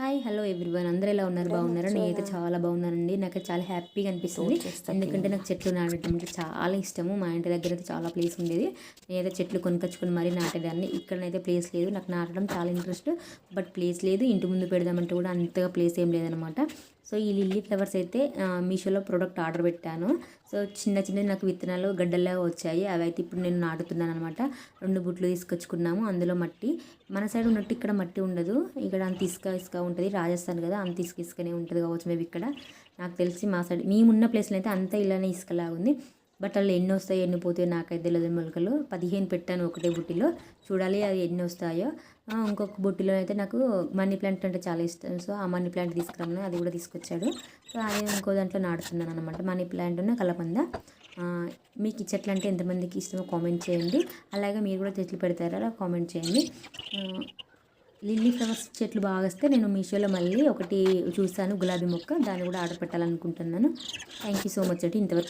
Hi hello everyone. అందరూ ఎలా ఉన్నారు? బాగున్నారా? నేనైతే చాలా బాగున్నానండి. నాకు చాలా హ్యాపీగా అనిపిస్తుంది. ఎందుకంటే నాకు చెట్లు నాటడం అంటే చాలా ఇష్టము. మా ఇంటి దగ్గర అయితే చాలా ప్లేస్ ఉండేది. నేనైతే చెట్లు కొనుకొచ్చుకొని మరీ నాటేదాన్ని. ఇక్కడనైతే ప్లేస్ లేదు. నాకు నాటడం చాలా ఇంట్రెస్ట్ బట్ ప్లేస్ లేదు. ఇంటి ముందు పెడదామంటే కూడా అంతగా ప్లేస్ ఏం లేదనమాట. సో ఈ లిల్లీ ఫ్లవర్స్ అయితే మీషోలో ప్రోడక్ట్ ఆర్డర్ పెట్టాను. సో చిన్న చిన్న నాకు విత్తనాలు గడ్డల్లా వచ్చాయి. అవి అయితే ఇప్పుడు నేను నాటుతున్నాను అనమాట రెండు బుట్లు తీసుకొచ్చుకున్నాము. అందులో మట్టి మన సైడ్ ఉన్నట్టు ఇక్కడ మట్టి ఉండదు. ఇక్కడ అంత ఇసుక ఇసుక ఉంటుంది. రాజస్థాన్ కదా అంత ఇసుక ఇసుకనే ఉంటుంది కావచ్చు మేబీ ఇక్కడ. నాకు తెలిసి మా సైడ్ మేమున్న ప్లేస్లో అయితే అంతా ఇలానే ఇసుకలాగా ఉంది. బట్ అలా ఎన్ని వస్తాయో ఎన్ని పోతాయో నాకైతే తెలియదు మొలకలు. పదిహేను పెట్టాను ఒకటే బుట్టిలో. చూడాలి అది ఎన్ని వస్తాయో. ఇంకొక బుట్టిలో అయితే నాకు మనీ ప్లాంట్ అంటే చాలా ఇష్టం. సో ఆ మనీ ప్లాంట్ తీసుకురామని అది కూడా తీసుకొచ్చాడు. సో అది ఇంకో దాంట్లో నాడుతున్నాను అనమాట మనీ ప్లాంట్ ఉన్న కలబంద. మీకు ఈ చెట్లు అంటే ఎంతమందికి ఇష్టమో కామెంట్ చేయండి. అలాగే మీరు కూడా చెట్లు పెడతారా కామెంట్ చేయండి. లిల్లీ ఫ్లవర్స్ చెట్లు బాగా వస్తే నేను మీషోలో మళ్ళీ ఒకటి చూసాను గులాబీ మొక్క. దాన్ని కూడా ఆర్డర్ పెట్టాలనుకుంటున్నాను. థ్యాంక్ యూ సో మచ్ అండి. ఇంతవరకు